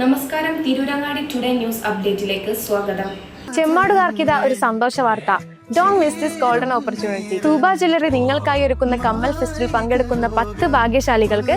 നമസ്കാരം. Tirurangadi today news അപ്ഡേറ്റിലേക്ക് സ്വാഗതം. ചെമ്മാടുകാർക്കിത ഒരു സന്തോഷ വാർത്ത. Don't miss this golden opportunity Thooba jewellery നിങ്ങൾക്കായി ഒരുക്കുന്ന കമ്മൽ ഫെസ്റ്റിൽ പങ്കെടുക്കുന്ന പത്ത് ഭാഗ്യശാലികൾക്ക്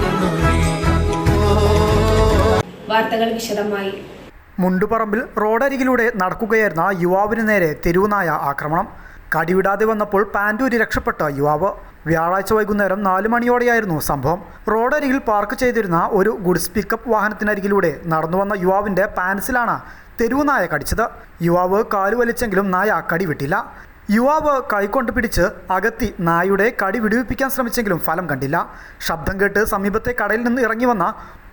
വാർത്തകൾ വിശദമായി. മുണ്ടുപറമ്പിൽ റോഡരികിലൂടെ നടക്കുകയായിരുന്ന യുവാവിന് നേരെ തെരുവുനായ ആക്രമണം. കടിവിടാതെ വന്നപ്പോൾ പാൻഡൂരി രക്ഷപ്പെട്ട യുവാവ്. വ്യാഴാഴ്ച വൈകുന്നേരം നാല് മണിയോടെയായിരുന്നു സംഭവം. റോഡരികിൽ പാർക്ക് ചെയ്തിരുന്ന ഒരു ഗുഡ്സ് പിക്കപ്പ് വാഹനത്തിനരികിലൂടെ നടന്നു വന്ന യുവാവിന്റെ പാൻസിലാണ് തെരുവുനായ കടിച്ചത്. യുവാവ് കാലുവലിച്ചെങ്കിലും നായ കടിവിട്ടില്ല. യുവാവ് കൈക്കൊണ്ട് പിടിച്ച് അകത്തി നായുടെ കടി വിടുവിപ്പിക്കാൻ ശ്രമിച്ചെങ്കിലും ഫലം കണ്ടില്ല. ശബ്ദം കേട്ട് സമീപത്തെ കടയിൽ നിന്ന് ഇറങ്ങി വന്ന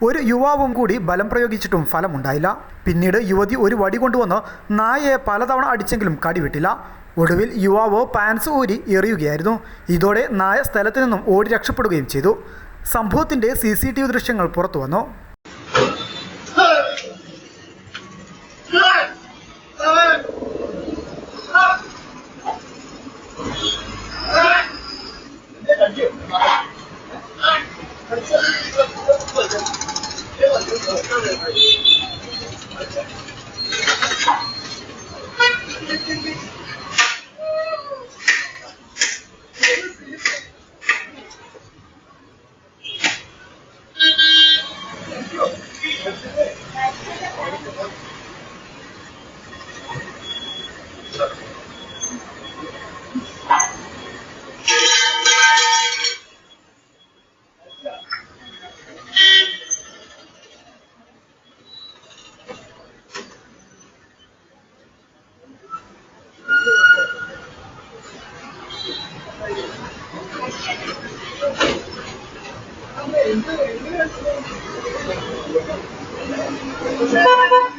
ഒരു യുവാവും കൂടി ബലം പ്രയോഗിച്ചിട്ടും ഫലമുണ്ടായില്ല. പിന്നീട് യുവതി ഒരു വടി കൊണ്ടുവന്ന് നായയെ പലതവണ അടിച്ചെങ്കിലും കടി വിട്ടില്ല. ഒടുവിൽ യുവാവ് പാൻസ് ഊരി എറിയുകയായിരുന്നു. ഇതോടെ നായ സ്ഥലത്തു നിന്നും ഓടി രക്ഷപ്പെടുകയും ചെയ്തു. സംഭവത്തിന്റെ സി സി ടി വി ദൃശ്യങ്ങൾ പുറത്തു വന്നു Thank you. Thank you.